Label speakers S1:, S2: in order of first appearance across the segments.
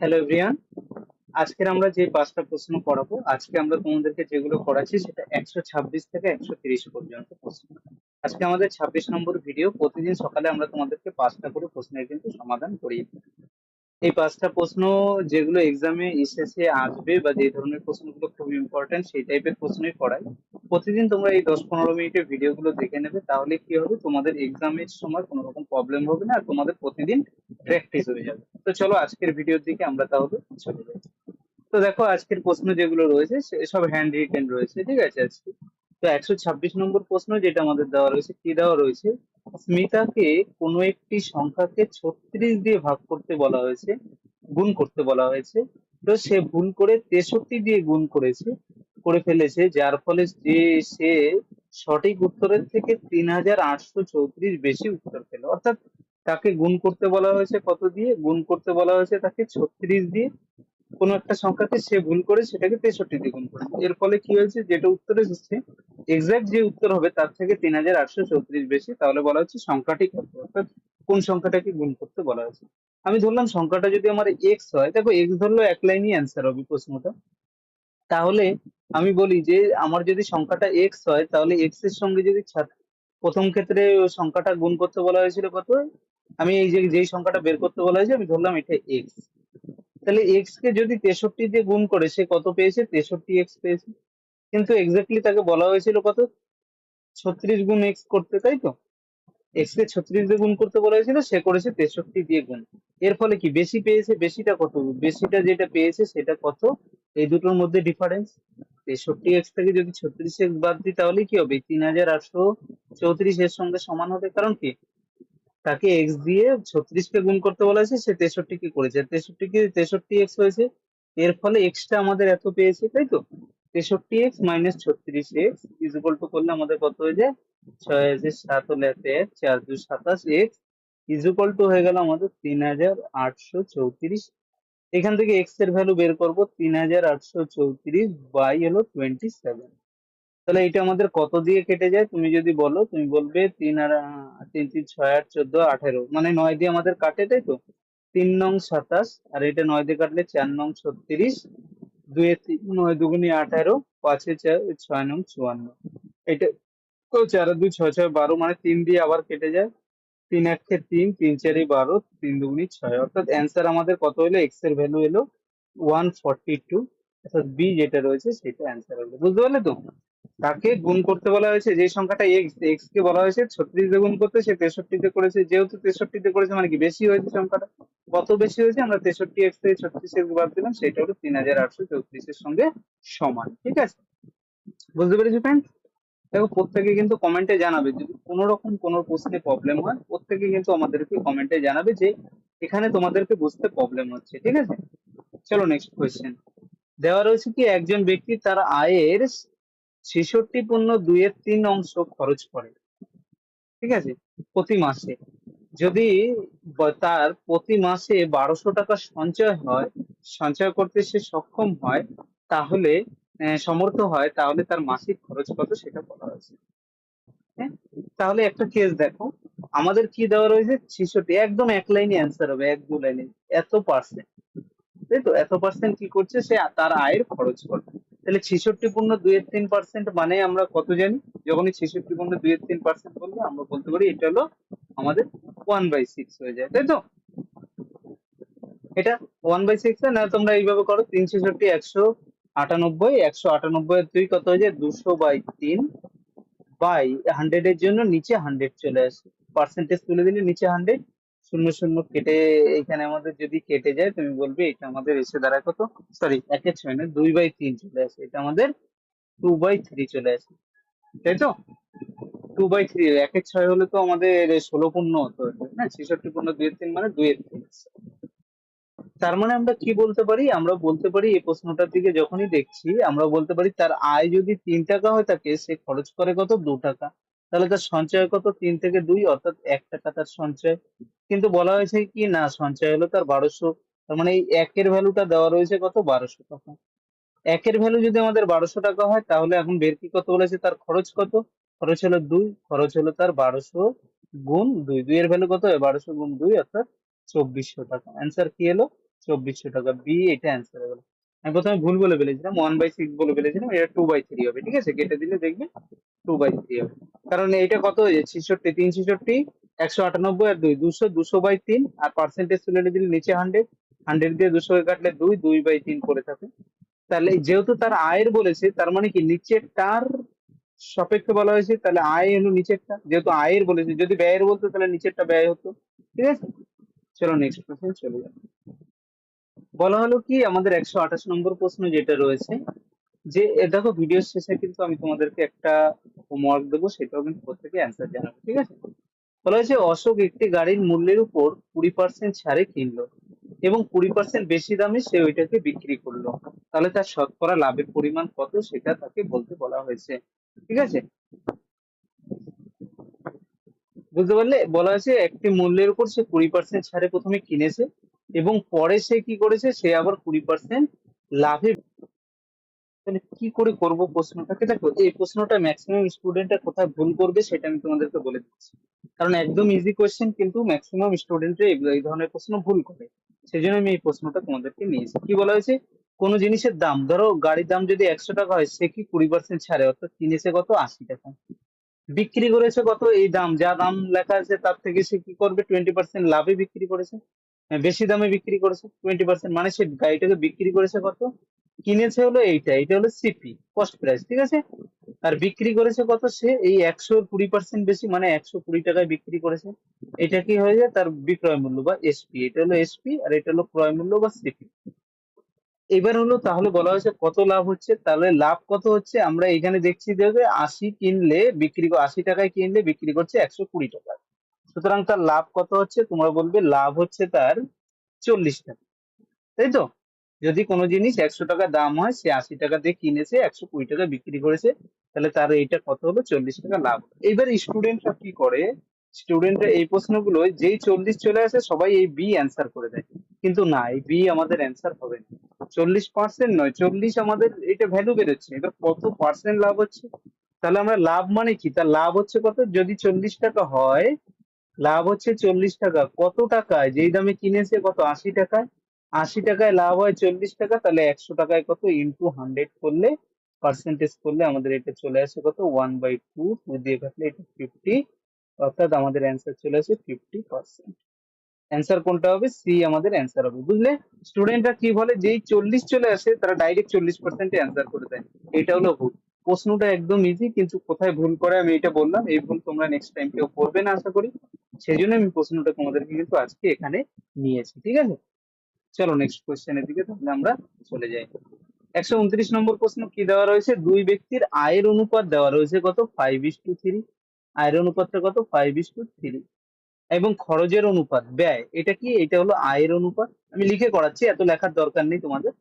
S1: Hello everyone আজকে আমরা যে পাঁচটা প্রশ্ন পড়াবো, আজকে আমরা তোমাদেরকে যেগুলো পড়াচ্ছি সেটা একশো ছাব্বিশ থেকে একশো তিরিশ পর্যন্ত প্রশ্ন আজকে আমাদের ছাব্বিশ নম্বর ভিডিও প্রতিদিন সকালে আমরা তোমাদেরকে পাঁচটা করে প্রশ্নের কিন্তু সমাধান করিয়ে। এই পাঁচটা প্রশ্ন যেগুলো এক্সামে এসেছে, আসবে বা যে ধরনের প্রশ্নগুলো খুব ইম্পর্টেন্ট সেই টাইপের প্রশ্নই পড়াই। প্রতিদিন তোমরা এই দশ পনেরো মিনিটের ভিডিওগুলো দেখে নেবে, তাহলে কি হবে? তোমাদের এক্সামের সময় কোনো রকম প্রবলেম হবে না, আর তোমাদের প্রতিদিন প্র্যাকটিস হয়ে যাবে। তো চলো আজকের ভিডিওর দিকে আমরা তাহলে চলে যাই। তো দেখো আজকের প্রশ্ন যেগুলো রয়েছে সব হ্যান্ড রিটেন রয়েছে, ঠিক আছে আজকে। তো একশো ছাব্বিশ নম্বর প্রশ্ন যেটা আমাদের দেওয়া রয়েছে, কি দেওয়া রয়েছে? স্মিতাকে কোনো একটি সংখ্যাকে ছত্রিশ দিয়ে ভাগ করতে বলা হয়েছে, গুণ করতে বলা হয়েছে। তো সে ভুল করে তেষট্টি দিয়ে গুণ করেছে, করে ফেলেছে, যার ফলে যে সে সঠিক উত্তরের থেকে তিন হাজার আটশো চৌত্রিশ বেশি উত্তর পেল। অর্থাৎ তাকে গুণ করতে বলা হয়েছে কত দিয়ে? গুণ করতে বলা হয়েছে তাকে ছত্রিশ দিয়ে। কোনো একটা সংখ্যাকে সে ভুল করে সেটাকে তেষট্টি দিয়ে গুণ করেছে এর ফলে কি হয়েছে? যেটা উত্তর এসেছে এক্সাক্ট যে উত্তর হবে তার থেকে তিন হাজার আটশো চৌত্রিশ বেশি। তাহলে বলা হচ্ছে সংখ্যাটি কত অর্থাৎ কোন সংখ্যাটাকে গুণ করতে বলা হয়েছে। আমি ধরলাম সংখ্যাটা যদি আমার এক্স হয়, দেখো এক্স ধরলো এক লাইনই অ্যান্সার হবে প্রশ্নটা। তাহলে আমি বলি যে আমার যদি সংখ্যাটা এক্স হয়, তাহলে এক্সের সঙ্গে যদি প্রথম ক্ষেত্রে সংখ্যাটা গুণ করতে বলা হয়েছিল কত? আমি এই যে, যেই সংখ্যাটা বের করতে বলা হয়েছে, আমি ধরলাম এটা এক্স তাহলে এক্স কে যদি তেষট্টি দিয়ে গুণ করে, সে কত পেয়েছে? তেষট্টি এক্স পেয়েছে। কিন্তু এক্স্যাক্টলি তাকে বলা হয়েছিল কত? ছত্রিশ গুণ এক্স করতে, তাই তো? এক্স কে ছত্রিশ দিয়ে গুণ করতে বলা হয়েছিল, সে করেছে তেষট্টি দিয়ে গুণ। এর ফলে কি বেশি পেয়েছে? বেশিটা কত? বেশিটা যেটা পেয়েছে, সেটা কত? এই দুটোর মধ্যে ডিফারেন্স তেষট্টি এক্স থেকে যদি ছত্রিশ এক্স বাদ দিই, তাহলে কি হবে? তিন হাজার আটশো চৌত্রিশ এর সঙ্গে সমান হবে। কারণ কি? তাকে এক্স দিয়ে ছত্রিশ কে গুণ করতে বলা হয়েছে, সে তেষট্টি কি করেছে। তেষট্টি কি, তেষট্টি এক্স হয়েছে, এর ফলে এক্সটা আমাদের এত পেয়েছে, তাই তো? তেষট্টি এক্স মাইনাস ছত্রিশ এক্স ইজ টু করলে আমাদের কত হয়ে যায়? ছয় হাজার সাত হলে এত এক চার দু সাতাশ এক্স ইজ টু হয়ে গেল আমাদের তিন হাজার আটশো চৌত্রিশ। এখান থেকে এক্সের ভ্যালু বের করব, তিন হাজার আটশো চৌত্রিশ বাই হলো টোয়েন্টি সেভেন তাহলে এটা আমাদের কত দিয়ে কেটে যায়? তুমি যদি বলো, তুমি বলবে তিন আর তিন তিন, ছয়, আট, চোদ্দ, আঠেরো। মানে নয় দিয়ে আমাদের কাটে, তাই তো? তিন নং সাতাশ, আর এটা নয় দিয়ে কাটলে চার নং ছত্রিশ, দুয়ে নয় দুগুনি আঠারো, পাঁচে ছয় নং চুয়ান্ন। এটা তো চার, দুই, ছয় ছয়, বারো মানে তিন দিয়ে আবার কেটে যায়। তিন একে তিন তিন চারি বারো, তিন দুগুনি ছয়। অর্থাৎ অ্যান্সার আমাদের কত হলো? এক্সের ভ্যালু এলো ওয়ান ফর্টি টু অর্থাৎ বি যেটা রয়েছে, সেটা অ্যান্সার হলো। বুঝতে পারলে তো? তাকে গুণ করতে বলা হয়েছে, যে সংখ্যাটা এক্স এক্স কে বলা হয়েছে, ছত্রিশ দিয়ে গুণ করতে সে তেষট্টিতে করেছে, যেহেতু তেষট্টিতে করেছে মানে কি বেশি হয়েছে সংখ্যাটা? কত বেশি হয়েছে? আমরা তেষট্টি এক্স থেকে ছত্রিশ এক্স বাদ দিলাম, সেটা হলো তিন হাজার আটশো চৌত্রিশের সঙ্গে সমান, ঠিক আছে? বুঝতে পেরেছি ফ্রেন্ড দেখো, প্রত্যেকে কিন্তু কমেন্টে জানাবে, যদি কোনো রকম কোনো প্রশ্নে প্রবলেম হয়, প্রত্যেকে কিন্তু আমাদেরকে কমেন্টে জানাবে যে এখানে তোমাদেরকে বুঝতে প্রবলেম হচ্ছে, ঠিক আছে? চলো নেক্সট কোয়েশ্চেন দেওয়া রয়েছে কি একজন ব্যক্তি তার আয়ের ছেষট্টি পূর্ণ দুইয়ের তিন অংশ খরচ করে ঠিক আছে? প্রতি মাসে। যদি তার প্রতি মাসে বারোশো টাকা সঞ্চয় হয়, সঞ্চয় করতে সে সক্ষম হয়, তাহলে সমর্থ হয়, তাহলে তার মাসিক খরচ কত সেটা বলা হয়েছে। হ্যাঁ তাহলে একটা কেস দেখো। আমাদের কি দেওয়া রয়েছে? ছেষট্টি। একদম এক লাইনে অ্যান্সার হবে, এক দু লাইনে। এত পার্সেন্ট তাই তো? এত পার্সেন্ট কি করছে? সে তার আয়ের খরচ করবে। তাহলে ছেষট্টি পূর্ণ দুইয়ের তিন পার্সেন্ট মানে আমরা কত জানি? যখনই ছেষট্টি পূর্ণ দুইয়ের তিন পার্সেন্ট বলব, আমরা বলতে পারি এটা হলো আমাদের ওয়ান বাই সিক্স হয়ে যায়, তাই তো? এটা ওয়ান বাই সিক্স না তোমরা এইভাবে করো, তিন ছেষট্টি একশো আটানব্বই একশো আটানব্বই দুই কত হয়ে যায়? দুশো বাই তিন বাই হান্ড্রেড এর জন্য নিচে হান্ড্রেড চলে আসে। পার্সেন্টেজ তুলে দিলে নিচে হান্ড্রেড শূন্য শূন্য কেটে এখানে আমাদের যদি কেটে যায়, তুমি বলবে এটা আমাদের এসে দাঁড়ায় কত? সরি একের ছয় না, দুই বাই তিন চলে আসে। এটা আমাদের টু বাই থ্রি চলে আসে। তাই তো? টু বাই থ্রি একের ছয় হলে তো আমাদের ষোলো পূর্ণ হতো না? ছেষট্টি পূর্ণ দুই তিন মানে দুই তিন। তার মানে আমরা কি বলতে পারি? আমরা বলতে পারি এই প্রশ্নটার দিকে যখনই দেখছি, আমরা বলতে পারি তার আয় যদি তিন টাকা হয়ে থাকে, সে খরচ করে কত? দু টাকা। তাহলে তার সঞ্চয় কত? তিন থেকে দুই, অর্থাৎ এক টাকা তার সঞ্চয়। কিন্তু বলা হয়েছে কি? না, সঞ্চয় হলো তার বারোশো। তার মানে এই একের ভ্যালুটা দেওয়া রয়েছে কত? বারোশো টাকা। একের ভ্যালু যদি আমাদের বারোশো টাকা হয়, তাহলে এখন বের কি কত বলেছে? তার খরচ কত? খরচ হলো দুই, খরচ হলো তার বারোশো গুণ দুই। দুই এর ভ্যালু কত? হয় বারোশো গুণ দুই, অর্থাৎ চব্বিশশো টাকা। অ্যান্সার কি এলো? চব্বিশশো টাকা। বি এটা অ্যান্সার গেল। আমি প্রথমে ভুল বলে ফেলেছিলাম ওয়ান বাই সিক্স বলে ফেলেছিলাম, এটা টু বাই থ্রি হবে, ঠিক আছে? কেটে দিলে দেখবে টু বাই থ্রি হবে। কারণ এইটা কত হয়েছে? ছেষট্টি, তিন ছেষট্টি, একশো আটানব্বই আর দুই, দুশো দুশো বাই তিন, আর পার্সেন্টেজ তুলে দিলে নিচে হান্ড্রেড হান্ড্রেড দিয়ে দুশো কাটলে দুই দুই বাই তিন করে থাকে। তাহলে যেহেতু তার আয়ের বলেছে, তার মানে কি? নিচেরটার সাপেক্ষে বলা হয়েছে, তাহলে আয় হলো নিচেরটা। যেহেতু আয়ের বলেছে, যদি ব্যয়ের বলতো, তাহলে নিচেরটা ব্যয় হতো। ঠিক আছে? চলো নেক্সট কোশ্চেন চলে যাবে বলা হলো কি, আমাদের একশো আঠাশ নম্বর প্রশ্ন যেটা রয়েছে, যে দেখো ভিডিও শেষে কিন্তু আমি তোমাদেরকে একটা হোমওয়ার্ক দেবো, সেটাও কিন্তু প্রত্যেকে অ্যান্সার জানাবে, ঠিক আছে? বলা হয়েছে, অশোক একটি গাড়ির মূল্যের উপর কুড়ি পার্সেন্ট ছাড়ে কিনলো এবং কুড়ি পার্সেন্ট বেশি দামে সে ওইটাকে বিক্রি করল। তাহলে তার শতকরা লাভের পরিমাণ কত সেটা তাকে বলতে বলা হয়েছে, ঠিক আছে? বুঝতে পারলে? বলা হয়েছে, একটি মূল্যের উপর সে কুড়ি পার্সেন্ট ছাড়ে প্রথমে কিনেছে এবং পরে সে কি করেছে? সে আবার কুড়ি পার্সেন্ট লাভে তাহলে কি করে করব প্রশ্নটাকে দেখো, এই প্রশ্নটা ম্যাক্সিমাম স্টুডেন্টরা কোথায় ভুল করবে সেটা আমি তোমাদেরকে বলে দিচ্ছি। কারণ একদম ইজি কোয়েশ্চেন কিন্তু ম্যাক্সিমাম স্টুডেন্টরা এই ধরনের প্রশ্ন ভুল করে। সেই জন্য আমি এই প্রশ্নটা তোমাদেরকে নিয়েছি কি বলা হয়েছে? কোন জিনিসের দাম, ধরো গাড়ির দাম যদি একশো টাকা হয়, সে কি কুড়ি পার্সেন্ট ছাড়ে? অর্থাৎ কিনেছে কত? আশি টাকা। বিক্রি করেছে কত? এই দাম। যা দাম লেখা আছে, তার থেকে সে কি করবে? টোয়েন্টি পার্সেন্ট লাভে বিক্রি করেছে। বেশি দামে বিক্রি করেছে টোয়েন্টি পার্সেন্ট মানে সে গাড়িটাকে বিক্রি করেছে কত? কিনেছে হলো এইটা এটা হলো সিপি কস্ট প্রাইস ঠিক আছে? আর বিক্রি করেছে কত সে? এই একশো কুড়ি পার্সেন্ট বেশি মানে একশো কুড়ি টাকায় বিক্রি করেছে। এটা কি হয়ে যায়? তার বিক্রয় মূল্য বা এসপি এটা হলো এসপি আর এটা হলো ক্রয় মূল্য বা সিপি এবার হলো তাহলে বলা হয়েছে কত লাভ হচ্ছে? তাহলে লাভ কত হচ্ছে? আমরা এখানে দেখছি যে আশি কিনলে বিক্রি আশি টাকায় কিনলে বিক্রি করছে একশো কুড়ি টাকায় সুতরাং তার লাভ কত হচ্ছে? তোমরা বলবে লাভ হচ্ছে তার চল্লিশ টাকা। তাই তো? যদি কোনো জিনিস একশো টাকা দাম হয়, সে আশি টাকা দিয়ে কিনেছে, একশো কুড়ি টাকা বিক্রি করেছে, তাহলে তার এইটা কত হলো চল্লিশ টাকা লাভ এবার স্টুডেন্টরা কি করে? স্টুডেন্টরা এই প্রশ্নগুলো, যেই চল্লিশ চলে আসে, সবাই এই বি অ্যান্সার করে দেয়। কিন্তু না, এই বি আমাদের অ্যান্সার হবে না। চল্লিশ পার্সেন্ট নয়, চল্লিশ আমাদের এটা ভ্যালু বেরোচ্ছে। এবার কত পার্সেন্ট লাভ হচ্ছে? তাহলে আমরা লাভ মানে কি? তার লাভ হচ্ছে কত? যদি চল্লিশ টাকা হয় লাভ হচ্ছে চল্লিশ টাকা। কত টাকায়? যেই দামে কিনেছে কত? আশি টাকায়? আশি টাকায় লাভ হয় চল্লিশ টাকা, তাহলে একশো টাকায় কত? ইন্টু হান্ড্রেড করলে পার্সেন্টেজ করলে আমাদের এটা চলে আসে কত? ওয়ান বাই টু টু দিয়ে কাটলে এটা ফিফটি অর্থাৎ আমাদের অ্যান্সার চলে আসে ফিফটি পার্সেন্ট অ্যান্সার কোনটা হবে? সি আমাদের অ্যান্সার হবে। বুঝলে? স্টুডেন্টরা কি বলে? যেই চল্লিশ চলে আসে, তারা ডাইরেক্ট চল্লিশ পার্সেন্ট অ্যান্সার করে দেয়। এটা হলো ভুল। প্রশ্নটা একদম ইজি কিন্তু কোথায় ভুল করে আমি এটা বললাম, এই ভুল তোমরা নেক্সট টাইম কেউ করবে না, আশা করি। সেই জন্য আমি প্রশ্নটা তোমাদেরকে কিন্তু আজকে এখানে নিয়েছি, ঠিক আছে? চলো নেক্সট কোয়েশ্চেনের দিকে তাহলে আমরা চলে যাই। একশো উনত্রিশ নম্বর প্রশ্ন কি দেওয়া রয়েছে? দুই ব্যক্তির আয়ের অনুপাত দেওয়া রয়েছে কত? ফাইভ ইস টু থ্রি আয়ের অনুপাতটা কত? ফাইভ ইস টু থ্রি এবং খরচের অনুপাত, ব্যয়, এটা কি? এটা হলো আয়ের অনুপাত। আমি লিখে করাচ্ছি, এত লেখার দরকার নেই তোমাদের।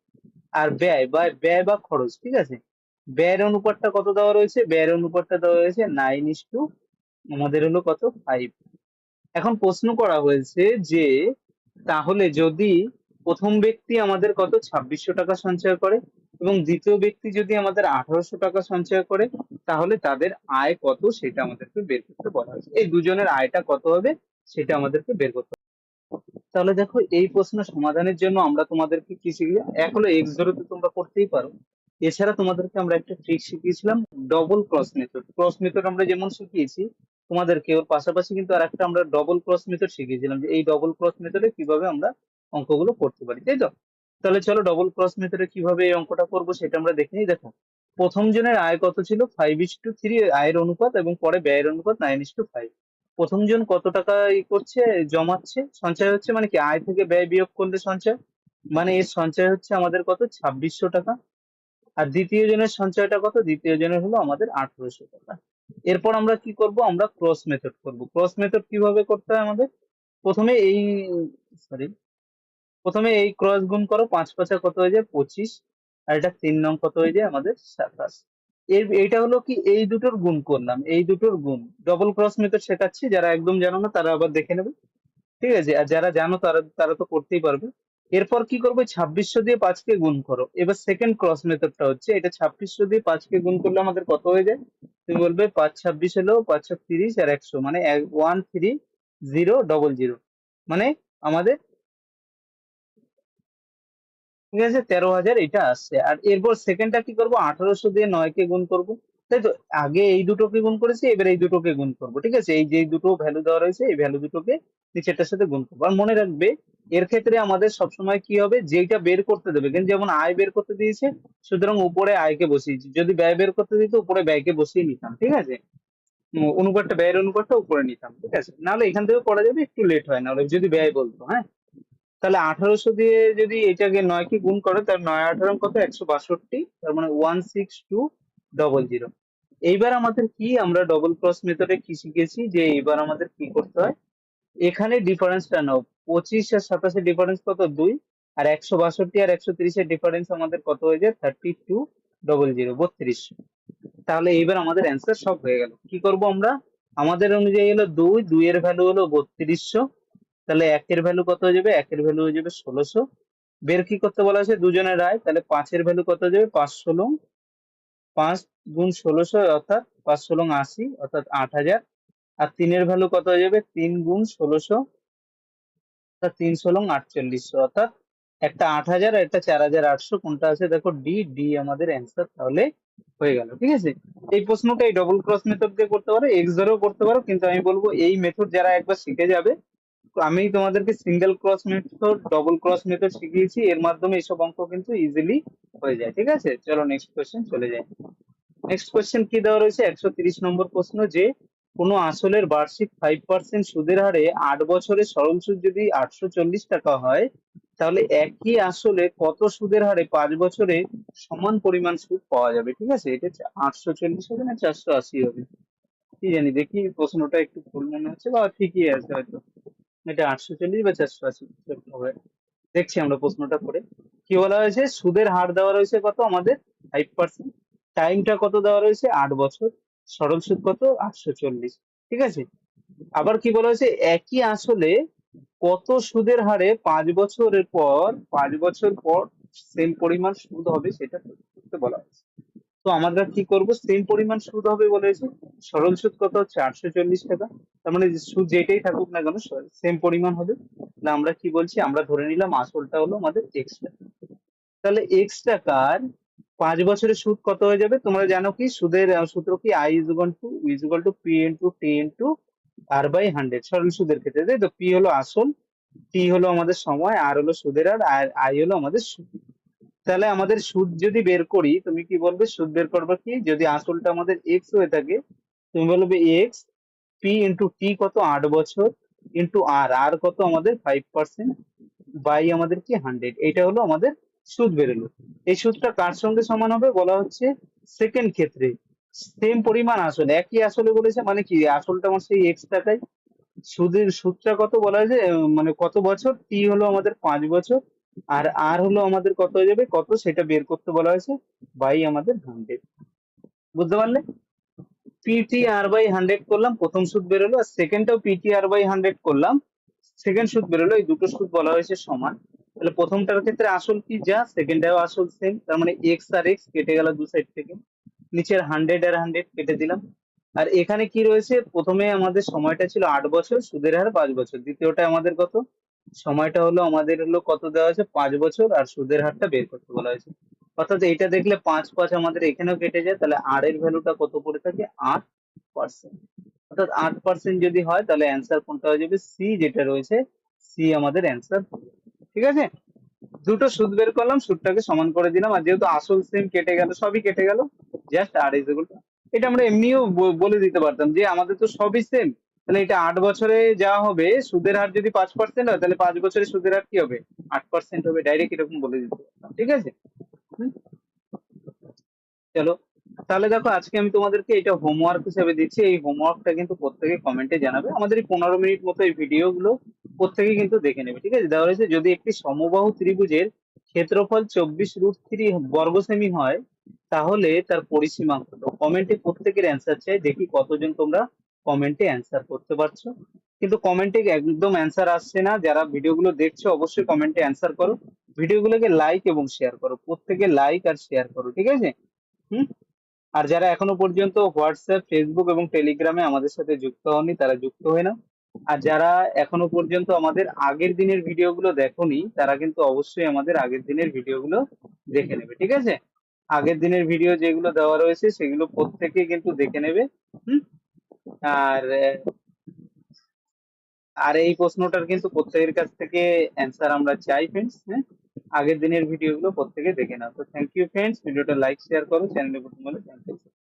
S1: আর ব্যয়, বা ব্যয় বা খরচ, ঠিক আছে? ব্যয়ের অনুপাতটা কত দেওয়া রয়েছে? ব্যয়ের অনুপাতটা দেওয়া রয়েছে নাইন ইস টু আমাদের হলো কত? ফাইভ এখন প্রশ্ন করা হয়েছে যে, তাহলে যদি প্রথম ব্যক্তি আমাদের কত? ছাব্বিশশো টাকা সঞ্চয় করে এবং দ্বিতীয় ব্যক্তি যদি আমাদের আঠারোশো টাকা সঞ্চয় করে, তাহলে তাদের আয় কত সেটা আমাদেরকে বের করতে বলা হয়েছে। এই দুজনের আয়টা কত হবে সেটা আমাদেরকে বের করতে তাহলে দেখো, এই প্রশ্ন সমাধানের জন্য আমরা তোমাদেরকে কি শিখি এক হলো এক্স ধরে তো তোমরা করতেই পারো। এছাড়া তোমাদেরকে আমরা একটা trick শিখিয়েছিলাম double cross method cross method আমরা যেমন শিখিয়েছি, তোমাদেরকে ওর পাশাপাশি কিন্তু আর একটা আমরা ডবল ক্রস মেথড শিখিয়েছিলাম যে এই ডবল ক্রস মেথডে কীভাবে আমরা অঙ্কগুলো করতে পারি, তাই তো? তাহলে চলো ডবল ক্রস মেথডে কীভাবে এই অঙ্কটা করব সেটা আমরা দেখে নিই। দেখো, প্রথম জনের আয় কত ছিল? ফাইভ ইস টু থ্রি আয়ের অনুপাত এবং পরে ব্যয়ের অনুপাত নাইন ইস টু ফাইভ প্রথম জন কত টাকা ই করছে? জমাচ্ছে। সঞ্চয় হচ্ছে মানে কি? আয় থেকে ব্যয় বিয়োগ করলে সঞ্চয়। মানে এর সঞ্চয় হচ্ছে আমাদের কত? ছাব্বিশশো টাকা। আর দ্বিতীয় জনের সঞ্চয়টা কত? দ্বিতীয় জনের হলো আমাদের আঠারোশো টাকা। এরপর আমরা কি করব? আমরা ক্রস মেথড করব। ক্রস মেথড কীভাবে করতে হয় আমাদের? প্রথমে এই সরি প্রথমে এই ক্রস গুণ করো, পাঁচ পাঁচা কত হয়ে যায়? পঁচিশ। আর এটা তিন নং কত হয়ে যায়? আমাদের সাতাশ। এর, এইটা হলো কি? এই দুটোর গুণ করলাম। এই দুটোর গুণ। ডবল ক্রস মেথড শেখাচ্ছি। যারা একদম জানো না, তারা আবার দেখে নেবে। ঠিক আছে? আর যারা জানো, তারা তারা তো করতেই পারবে। এরপর কি করবে? ছাব্বিশশো দিয়ে পাঁচকে গুণ করো। এবার সেকেন্ড ক্রস মেথডটা হচ্ছে, এটা ছাব্বিশশো দিয়ে পাঁচকে গুণ করলে আমাদের কত হয়ে যায়? তুমি বলবে পাঁচ ছাব্বিশ হলো পাঁচশো তিরিশ আর একশো মানে one three zero double zero মানে আমাদের ঠিক আছে, তেরো হাজার এটা আসছে। আর এরপর সেকেন্ডটা কি করব? আঠারোশো দিয়ে নয়কে গুণ করব। তাই তো, আগে এই দুটোকে গুণ করেছি, এবার এই দুটোকে গুণ করব, ঠিক আছে? এই যে দুটো ভ্যালু দেওয়া রয়েছে, এই ভ্যালু দুটোকে নিচেরটার সাথে গুণ করব। আর মনে রাখবে এর ক্ষেত্রে আমাদের সবসময় কি হবে? যেটা বের করতে দেবে। কিন্তু যেমন আয় বের করতে দিয়েছে, সুতরাং উপরে আয়কে বসিয়েছি যদি ব্যয় বের করতে দিত, উপরে ব্যয়কে বসিয়ে নিতাম, ঠিক আছে? অনুপাতটা, ব্যয়ের অনুপাতটা উপরে নিতাম, ঠিক আছে? নাহলে এখান থেকে করা যাবে, একটু লেট হয়, নাহলে যদি ব্যয় বলতো হ্যাঁ? তাহলে আঠারোশো দিয়ে যদি এটাকে নয় কি গুণ করে তার নয় আঠারো কত? একশো বাষট্টি, তার মানে one six two double zero এইবার আমাদের কি, আমরা ডবল ক্রস মেথডে কি শিখেছি? যে এইবার আমাদের কি করতে হয়? এখানে ডিফারেন্সটা নাও। পঁচিশ আর সাতাশের ডিফারেন্স কত? দুই। আর একশো বাষট্টি আর একশো তিরিশের ডিফারেন্স আমাদের কত হয়ে যায়? থার্টি টু ডবল জিরো বত্রিশ। তাহলে এইবার আমাদের অ্যান্সার সব হয়ে গেল। কি করব আমরা? আমাদের অনুযায়ী হলো দুই, দুইয়ের ভ্যালু হলো বত্রিশশো। তাহলে একের ভ্যালু কত হয়ে যাবে? একের ভ্যালু হয়ে যাবে ষোলোশো। বের কি করতে বলা আছে দুজনের রায়। তাহলে পাঁচের ভ্যালু কত হয়ে যাবে? পাঁচ ষোলো। পাঁচ গুণ ষোলোশো, অর্থাৎ পাঁচ ষোলো আশি, অর্থাৎ আট হাজার। আর তিনের ভ্যালু কত হয়ে যাবে? তিন গুণ ষোলোশো। তিন ষোলো আটচল্লিশশো। অর্থাৎ একটা আট হাজার আর একটা চার হাজার আটশো। কোনটা আছে? দেখো ডি ডি আমাদের অ্যান্সার তাহলে হয়ে গেল। ঠিক আছে? এই প্রশ্নটা এই ডবল ক্রস মেথড দিয়ে করতে পারো। এক্স ধরেও করতে পারো। কিন্তু আমি বলব এই মেথড যারা একবার শিখে যাবে, আমি তোমাদেরকে single cross method double cross method শিখিয়েছি। এর মাধ্যমে এইসব অঙ্ক কিন্তু ইজিলি হয়ে যায়। ঠিক আছে? চলো নেক্সট কোয়েশ্চেন চলে যাই। নেক্সট কোয়েশ্চেন কি দেওয়া রয়েছে? একশো তিরিশ নম্বর প্রশ্ন যে কোনো আসলের বার্ষিক ফাইভ পার্সেন্ট সুদের হারে আট বছরে সরল সুদ যদি আটশো চল্লিশ টাকা হয়, তাহলে একই আসলে কত সুদের হারে পাঁচ বছরে সমান পরিমাণ সুদ পাওয়া যাবে? ঠিক আছে? এটা আটশো চল্লিশ হবে না চারশো আশি হবে? কি জানি, দেখি প্রশ্নটা একটু ভুল মনে হচ্ছে বা ঠিকই আছে হয়তো। এটা আটশো চল্লিশ বা চারশো আশি হবে। দেখছি আমরা প্রশ্নটা করে কি বলা হয়েছে? সুদের হার দেওয়া রয়েছে কত? আমাদের ফাইভ পার্সেন্ট টাইমটা কত দেওয়া রয়েছে? আট বছর। সরল সুদ কত? আটশো চল্লিশ। ঠিক আছে? আবার কি বলা হয়েছে? একই আসলে কত সুদের হারে পাঁচ বছরের পর, পাঁচ বছর পর সেম পরিমাণ সুদ হবে সেটা করতে বলা হয়েছে। তো আমরা কি করব? সেম পরিমাণ সুদ হবে বলেছে সরল সুদ কত হচ্ছে? আটশো চল্লিশ টাকা। তার মানে সুদ যেটাই থাকুক না কেন সেম পরিমাণ হবে। তাহলে আমরা কি বলছি? আমরা ধরে নিলাম আসলটা হলো আমাদের এক্স টাকা। তাহলে এক্স টাকার পাঁচ বছরের সুদ কত হয়ে যাবে? তোমরা জানো কি? সুদের সূত্র কি? I is equal to is equal to P into T into R by hundred সরল সুদের ক্ষেত্রে, তাই তো? পি হলো আসল টি হলো আমাদের সময় আর হলো সুদের আর আই হলো আমাদের সুদ। তাহলে আমাদের সুদ যদি বের করি, তুমি কি বলবে? সুদ বের করবে কি? যদি আসলটা আমাদের এক্স হয়ে থাকে, তুমি বলবে এক্স পি ইন্টু টি কত? আট বছর ইন্টু আর আর কত? আমাদের ফাইভ পার্সেন্ট বাই আমাদের কি? হান্ড্রেড এটা হলো আমাদের সুদ বেরোলো। এই সুদটা কার সঙ্গে সমান হবে বলা হচ্ছে সেকেন্ড ক্ষেত্রে। সেম পরিমাণ আসলে, একই আসলে বলেছে মানে কি, আসলটা আমার সেই এক্স টাকায়। সুদের সুদটা কত বলা হয়েছে? মানে কত বছর? টি হলো আমাদের পাঁচ বছর, আর আর হলো আমাদের কত হয়ে যাবে? কত? সেটা বের করতে বলা হয়েছে বাই আমাদের হান্ড্রেড বুঝতে পারলে? পিটি আর বাই হান্ড্রেড করলাম, প্রথম সুদ বেরোলো, আর সেকেন্ডটাও পিটি আর বাই হান্ড্রেড করলাম সেকেন্ড সুদ বেরোলো, এই দুটো সুদ বলা হয়েছে সমান। তাহলে প্রথমটার ক্ষেত্রে আসল কি যা সেকেন্ডটাও আসল সেম তার মানে এক্স আর এক্স কেটে গেল দু সাইড থেকে। নিচের হান্ড্রেড আর হান্ড্রেড কেটে দিলাম। আর এখানে কি রয়েছে? প্রথমে আমাদের সময়টা ছিল আট বছর, সুদের হার পাঁচ বছর। দ্বিতীয়টা আমাদের কত? সময়টা হলো আমাদের হলো কত দেওয়া হয়েছে? পাঁচ বছর, আর সুদের হারটা বের করতে বলা হয়েছে। অর্থাৎ এইটা দেখলে পাঁচ পাঁচ আমাদের এখানেও কেটে যায়, তাহলে আর এর ভ্যালুটা কত পড়ে থাকে? আট পার্সেন্ট অর্থাৎ আট পার্সেন্ট যদি হয়, তাহলে অ্যান্সার কোনটা হয়ে যাবে? সি যেটা রয়েছে সি আমাদের অ্যান্সার ঠিক আছে? দুটো সুদ বের করলাম, সুদটাকে সমান করে দিলাম, আর যেহেতু আসল সেম কেটে গেল, সবই কেটে গেল জাস্ট আর ইজ এটা আমরা এমনিও বলে দিতে পারতাম যে আমাদের তো সবই সেম তাহলে এটা আট বছরে যা হবে, সুদের হার যদি পাঁচ পার্সেন্ট হয়, তাহলে পাঁচ বছরে সুদের হার কি হবে? আট পার্সেন্ট হবে ডাইরেক্ট এরকম বলে দিতে পারতাম, ঠিক আছে? চলো, তাহলে দেখো আজকে আমি তোমাদেরকে এটা হোমওয়ার্ক হিসেবে দিচ্ছি, এই হোমওয়ার্কটা কিন্তু প্রত্যেকে কমেন্টে জানাবে, আমাদের এই পনেরো মিনিট মতো এই ভিডিও গুলো প্রত্যেকে কিন্তু দেখে নেবে, ঠিক আছে? দেওয়া রয়েছে যদি একটি সমবাহু ত্রিভুজের ক্ষেত্রফল চব্বিশ রুট থ্রি বর্গ সেমি হয়, তাহলে তার পরিসীমা কত? কমেন্টে প্রত্যেকের অ্যান্সার চাই, দেখি কতজন তোমরা কমেন্টে অ্যান্সার করতে পারছ। কিন্তু কমেন্টে একদম অ্যান্সার আসছে না, যারা ভিডিওগুলো দেখছ অবশ্যই কমেন্টে অ্যান্সার করো। ভিডিওগুলোকে লাইক এবং শেয়ার করো, প্রত্যেকে লাইক আর শেয়ার করো, ঠিক আছে? হুম? আর যারা এখনও পর্যন্ত হোয়াটসঅ্যাপ, ফেসবুক এবং টেলিগ্রামে আমাদের সাথে যুক্ত হননি, তারা যুক্ত হয়ে নাও। আর যারা এখনও পর্যন্ত আমাদের আগের দিনের ভিডিওগুলো দেখোনি, তারা কিন্তু অবশ্যই আমাদের আগের দিনের ভিডিওগুলো দেখে নেবে, ঠিক আছে? আগের দিনের ভিডিও যেগুলো দেওয়া রয়েছে, সেগুলো প্রত্যেকে কিন্তু দেখে নেবে আর আর এই প্রশ্নটার কিন্তু প্রত্যেকের কাছ থেকে অ্যান্সার আমরা চাই ফ্রেন্ডস হ্যাঁ? আগের দিনের ভিডিওগুলো প্রত্যেকে দেখে নাও। তো থ্যাংক ইউ ফ্রেন্ডস ভিডিওটা লাইক শেয়ার করো চ্যানেলে প্রথম